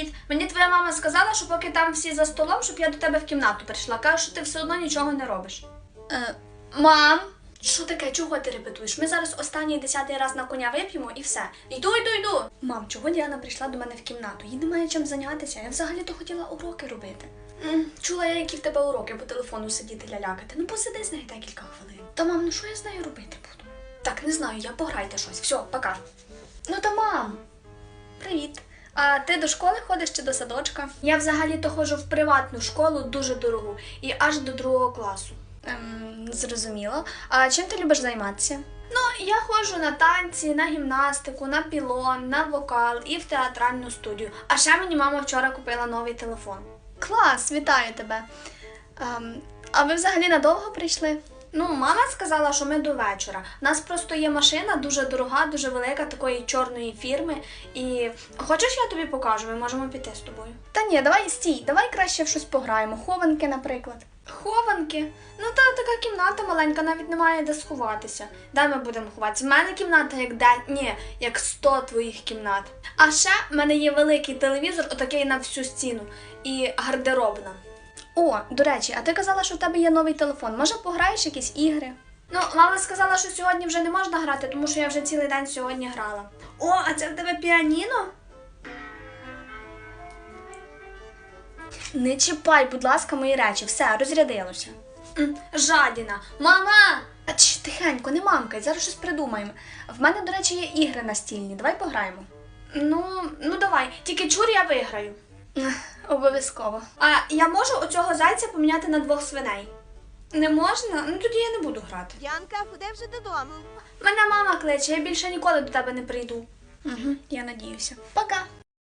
Привіт. Мені твоя мама сказала, що поки там всі за столом, щоб я до тебе в кімнату прийшла. Каже, що ти все одно нічого не робиш. Е, мам. Що таке? Чого ти репетуєш? Ми зараз останній десятий раз на коня вип'ємо і все. Йду, йду, йду. Мам, чого Діана прийшла до мене в кімнату? Їй немає чим зайнятися. Я взагалі то хотіла уроки робити. М, Чула я, які в тебе уроки по телефону сидіти лялякати. Ну посиди з нею декілька хвилин. Та мам, ну що я з нею робити буду? Так, не знаю, я пограйте щось. Все, пока. Ну та мам. Привіт. А ти до школи ходиш чи до садочка? Я взагалі-то ходжу в приватну школу, дуже дорогу, і аж до другого класу. Ем, зрозуміло. А чим ти любиш займатися? Ну, я ходжу на танці, на гімнастику, на пілон, на вокал і в театральну студію. А ще мені мама вчора купила новий телефон. Клас, вітаю тебе. Ем, а ви взагалі надовго прийшли? Ну, мама сказала, що ми до вечора. У нас просто є машина дуже дорога, дуже велика, такої чорної фірми. І хочеш, я тобі покажу, ми можемо піти з тобою. Та ні, давай стій, давай краще в щось пограємо. Хованки, наприклад. Хованки? Ну та така кімната маленька, навіть немає де сховатися. Де ми будемо ховатися? В мене кімната як де? Ні, як сто твоїх кімнат. А ще в мене є великий телевізор, отакий на всю стіну, і гардеробна. О, до речі, а ти казала, що в тебе є новий телефон. Може, пограєш якісь ігри? Ну, мама сказала, що сьогодні вже не можна грати, тому що я вже цілий день сьогодні грала. О, а це в тебе піаніно? Не чіпай, будь ласка, мої речі, все, розрядилося. М, Жадіна, мама! А тихенько, не мамкай, зараз щось придумаємо. В мене, до речі, є ігри настільні, давай пограємо. Ну, ну давай, тільки чур я виграю. Обов'язково. А я можу оцього зайця поміняти на двох свиней? Не можна? Ну тоді я не буду грати. Янка, ходи вже додому. Мене мама кличе, я більше ніколи до тебе не прийду. Угу, я надіюся. Пока.